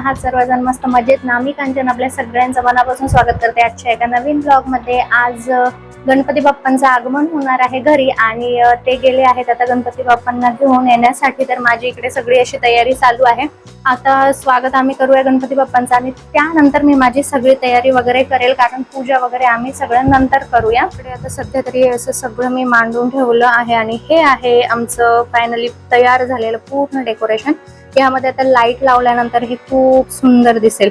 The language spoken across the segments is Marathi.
आहात सर्वजण मस्त मजेत. ना मी कांचन आपल्या सगळ्यांचं मनापासून स्वागत करते आजच्या एका नवीन ब्लॉगमध्ये आज गणपती बाप्पांचं आगमन होणार आहे घरी आणि ते गेले आहेत आता गणपती बाप्पांना घेऊन येण्यासाठी. तर माझी इकडे सगळी अशी तयारी चालू आहे. आता स्वागत आम्ही करूया गणपती बाप्पांचं आणि त्यानंतर मी माझी सगळी तयारी वगैरे करेल कारण पूजा वगैरे आम्ही सगळं नंतर करूया. इकडे आता सध्या तरी असं सगळं मी मांडून ठेवलं आहे आणि हे आहे आमचं फायनली तयार झालेलं पूर्ण डेकोरेशन यामध्ये आता लाइट लावल्यानंतर हे खूप सुंदर दिसेल.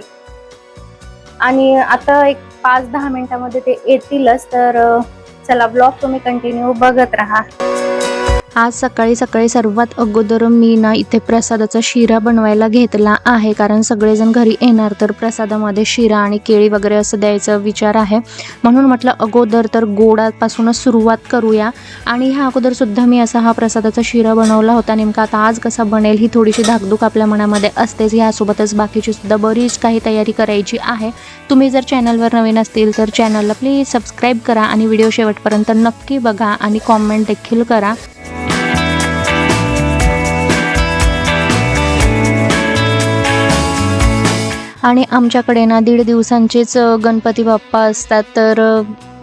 आणि आता एक पाच दहा मिनिटामध्ये ते येतीलच तर चला ब्लॉग तुम्ही कंटिन्यू बघत राहा. आज सकाळी सकाळी सर्वात अगोदर मी ना इथे प्रसादाचा शिरा बनवायला घेतला आहे. कारण सगळेजण घरी येणार तर प्रसादामध्ये शिरा आणि केळी वगैरे असं द्यायचा विचार आहे. म्हणून म्हटलं अगोदर तर गोडापासूनच सुरुवात करूया. आणि ह्या अगोदरसुद्धा मी असा हा प्रसादाचा शिरा बनवला होता. नेमका आता आज कसा बनेल ही थोडीशी धाकधूक आपल्या मनामध्ये असतेच. ह्यासोबतच बाकीची सुद्धा बरीच काही तयारी करायची आहे. तुम्ही जर चॅनलवर नवीन असतील तर चॅनलला प्लीज सबस्क्राईब करा आणि व्हिडिओ शेवटपर्यंत नक्की बघा आणि कॉमेंट देखील करा. आणि आमच्याकडे ना दीड दिवसांचेच गणपती बाप्पा असतात. तर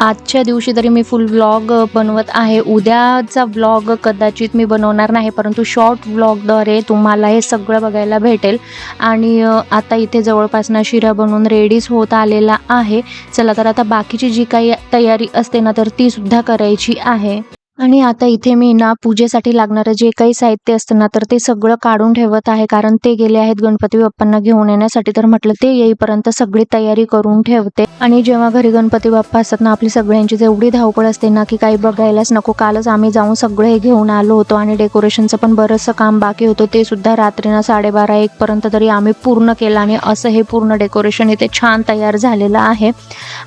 आजच्या दिवशी तरी मी फुल व्लॉग बनवत आहे. उद्याचा व्लॉग कदाचित मी बनवणार नाही परंतु शॉर्ट व्लॉगद्वारे तुम्हाला हे सगळं बघायला भेटेल. आणि आता इथे जवळपास ना शिरा बनवून रेडीच होत आलेला आहे. चला तर आता बाकीची जी काही तयारी असते ना तर ती सुद्धा करायची आहे. आणि आता इथे मी ना पूजेसाठी लागणारं जे काही साहित्य असतं ना तर ते सगळं काढून ठेवत आहे. कारण ते गेले आहेत गणपती बाप्पांना घेऊन येण्यासाठी. तर म्हटलं ते येईपर्यंत सगळी तयारी करून ठेवते. आणि जेव्हा घरी गणपती बाप्पा असतात ना आपली सगळ्यांची जेवढी धावपळ असते ना की काही बघायलाच नको. कालच आम्ही जाऊन सगळं हे घेऊन आलो होतो आणि डेकोरेशनचं पण बरंचसं काम बाकी होतं. ते सुद्धा रात्रीनं साडेबारा एक पर्यंत तरी आम्ही पूर्ण केलं आणि असं हे पूर्ण डेकोरेशन इथे छान तयार झालेलं आहे.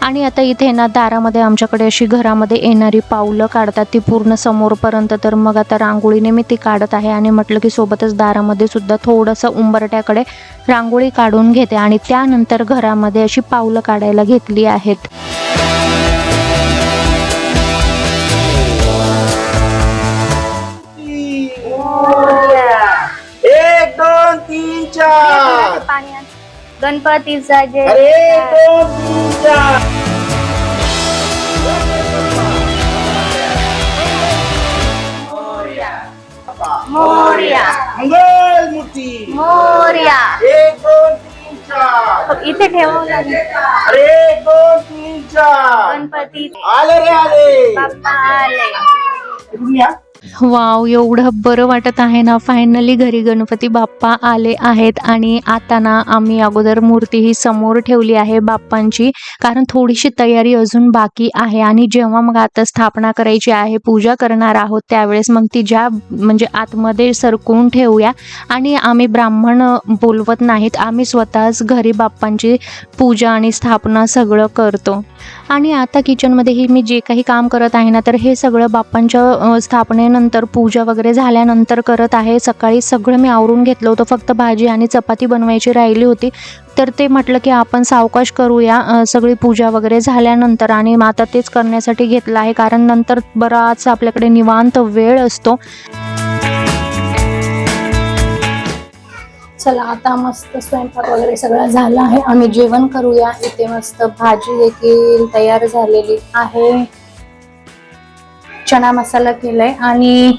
आणि आता इथे ना दारामध्ये आमच्याकडे अशी घरामध्ये येणारी पावलं काढतात. ती पूर्ण समोरपर्यंत तर मग आता रांगोळीने मी ती काढत आहे आणि म्हटलं की सोबतच दारामध्ये सुद्धा थोडंसं उंबरट्याकडे रांगोळी काढून घेते आणि त्यानंतर घरामध्ये अशी पावलं काढायला घेतली आहेत. एक दोन तीन चार. गणपतीचा जे मोर्या. एक दोन तीन चार. इथे ठेवलं अरे एक दोन तीन चार. गणपती. आले रे आले. बाप्पा आले. इकडून या. वाव एवढं बरं वाटत आहे ना. फायनली घरी गणपती बाप्पा आले आहेत आणि आता ना आम्ही अगोदर मूर्ती ही समोर ठेवली आहे बाप्पांची. कारण थोडीशी तयारी अजून बाकी आहे आणि जेव्हा मग आता स्थापना करायची आहे पूजा करणार आहोत त्यावेळेस मग ती ज्या म्हणजे आतमध्ये सरकवून ठेवूया. आणि आम्ही ब्राह्मण बोलवत नाहीत आम्ही स्वतःच घरी बाप्पांची पूजा आणि स्थापना सगळं करतो. आणि आता किचनमध्येही मी जे काही काम करत आहे ना तर हे सगळं बाप्पांच्या स्थापनेनं स्थापनेनंतर पूजा वगैरे झाल्यानंतर करत आहे. सकाळी सगळं मी आवरून घेतलं होतं. फक्त भाजी आणि चपाती बनवायची राहिली होती. तर ते म्हटलं की आपण सावकाश करूया. सगळी पूजा वगैरे झाल्यानंतर आणि मग आता तेच करण्यासाठी घेतलं आहे. कारण नंतर बराच आपल्याकडे निवांत वेळ असतो. चला आता मस्त स्वयंपाक वगैरे सगळं झालं आहे. आम्ही जेवण करूया. इथे मस्त भाजी देखील तयार झालेली आहे. चना मसाला केलाय आणि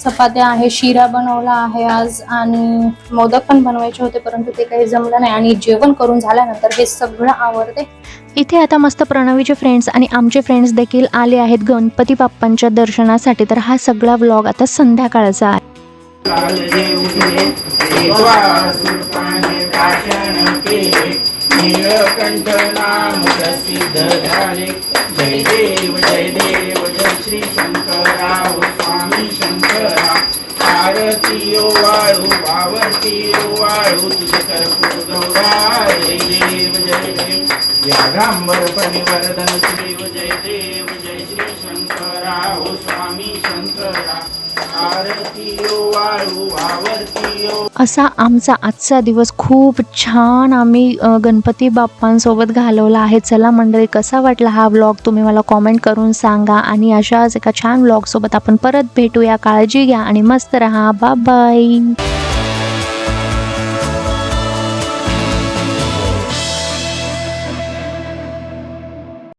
चपात्या आहे शिरा बनवला आहे आज आणि मोदक पण बनवायचे होते परंतु ते काही जमलं नाही आणि जेवण करून झाल्यानंतर हे सगळं आवडते इथे आता मस्त प्रणवीचे फ्रेंड्स आणि आमचे फ्रेंड्स देखील आले आहेत गणपती बाप्पांच्या दर्शनासाठी. तर हा सगळा व्लॉग आता संध्याकाळचा आहे. नीलकंठ नाम प्रसिद्ध श्री शंकराव स्वामी शंकरा. आरती ओ वाळू वावरती ओ वाळू तुझे कर्पूर गौरा. जय देव जय देव. व्याघांबर परिवर्धन देव जय देव जय श्री शंकराव स्वामी शंकरा. असा आमचा आजचा दिवस खूप छान आम्ही गणपती बाप्पांसोबत घालवला आहे. चला मंडळी कसा वाटला हा व्लॉग तुम्ही मला कॉमेंट करून सांगा आणि अशाच एका छान व्लॉगसोबत आपण परत भेटूया. काळजी घ्या आणि मस्त राहा. बा बाय